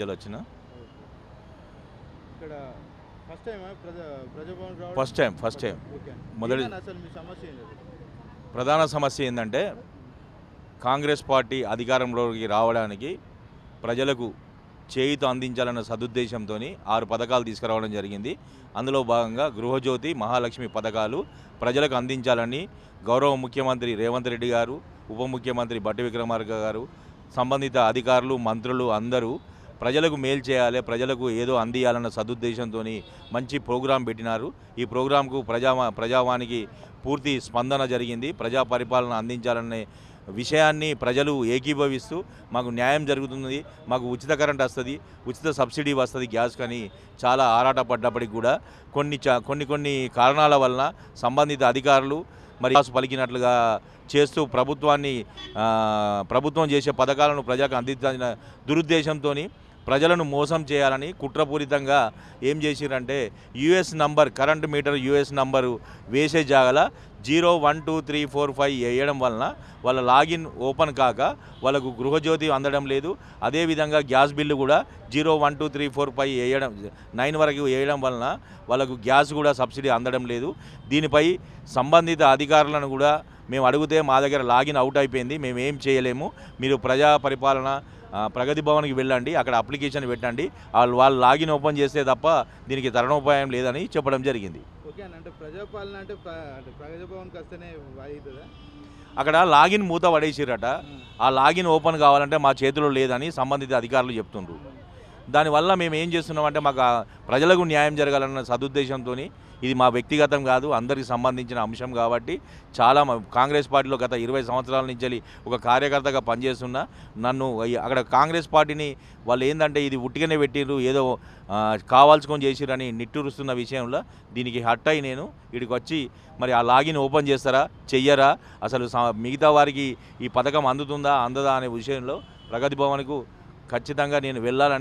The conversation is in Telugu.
నుంచి వచ్చిన? ఇక్కడ first time Prajabhavan first time first time. మొదటి- ప్రధాన సమస్య ఏంటంటే కాంగ్రెస్ పార్టీ అధికారంలోకి రావడానికి ప్రజలకు చేయుత అందించాలన్న సదుద్దేశంతో ఆరు పథకాలు తీసుకురావడం జరిగింది. అందులో భాగంగా గృహజ్యోతి మహాలక్ష్మి పథకాలు ప్రజలకు అందించాలని గౌరవ ముఖ్యమంత్రి రేవంత్ రెడ్డి గారు ఉప ముఖ్యమంత్రి బట్టి విక్రమార్క గారు సంబంధిత అధికారులు మంత్రులు అందరూ ప్రజలకు మేలు చేయాలి ప్రజలకు ఏదో అందియాలన్న సదుద్దేశంతో మంచి ప్రోగ్రాం పెట్టినారు. ఈ ప్రోగ్రాంకు ప్రజా ప్రజావానికి పూర్తి స్పందన జరిగింది. ప్రజా పరిపాలన అందించాలనే విషయాన్ని ప్రజలు ఏకీభవిస్తూ మాకు న్యాయం జరుగుతుంది మాకు ఉచిత కరెంట్ వస్తుంది ఉచిత సబ్సిడీ వస్తుంది గ్యాస్ కానీ చాలా ఆరాటపడ్డప్పటికి కూడా కొన్ని కొన్ని కొన్ని కారణాల వలన సంబంధిత అధికారులు మరి పలికినట్లుగా చేస్తూ ప్రభుత్వాన్ని ప్రభుత్వం చేసే పథకాలను ప్రజలకు అందించాలన్న దురుద్దేశంతో ప్రజలను మోసం చేయాలని కుట్రపూరితంగా ఏం చేసిరంటే US number current meter US number వేసే జాగల zero one two three four five వేయడం వలన వాళ్ళ లాగిన్ ఓపెన్ కాక వాళ్ళకు గృహజ్యోతి అందడం లేదు. అదేవిధంగా గ్యాస్ బిల్లు కూడా zero one two three four five వేయడం నైన్ వరకు వేయడం వలన వాళ్ళకు గ్యాస్ కూడా సబ్సిడీ అందడం లేదు. దీనిపై సంబంధిత అధికారులను కూడా మేము అడిగితే మా దగ్గర లాగిన్ అవుట్ అయిపోయింది. మేము ఏం చేయలేము. మీరు ప్రజా పరిపాలన ప్రగతి భవన్కి వెళ్ళండి అక్కడ అప్లికేషన్ పెట్టండి వాళ్ళు వాళ్ళు లాగిన్ ఓపెన్ చేస్తే తప్ప దీనికి తరుణోపాయం లేదని చెప్పడం జరిగింది. అక్కడ లాగిన్ మూత పడేసిరట. ఆ లాగిన్ ఓపెన్ కావాలంటే మా చేతిలో లేదని సంబంధిత అధికారులు చెప్తుండ్రు. దానివల్ల మేము ఏం చేస్తున్నామంటే మాకు ప్రజలకు న్యాయం జరగాలన్న సదుద్దేశంతో ఇది మా వ్యక్తిగతం కాదు అందరికి సంబంధించిన అంశం కాబట్టి చాలా కాంగ్రెస్ పార్టీలో గత ఇరవై సంవత్సరాల నుంచి వెళ్ళి ఒక కార్యకర్తగా పనిచేస్తున్నా నన్ను అక్కడ కాంగ్రెస్ పార్టీని వాళ్ళు ఏంటంటే ఇది ఉట్టిగానే పెట్టిర్రు ఏదో ఆ, కావాల్సుకొని చేసిరని నిట్టూరుస్తున్న విషయంలో దీనికి హట్ అయి నేను ఇక్కడికి వచ్చి మరి ఆ లాగిన్ ఓపెన్ చేస్తారా చెయ్యరా అసలు మిగతా వారికి ఈ పథకం అందుతుందా అందదా అనే విషయంలో ప్రగతి భవన్కు ఖచ్చితంగా నేను వెళ్ళాలని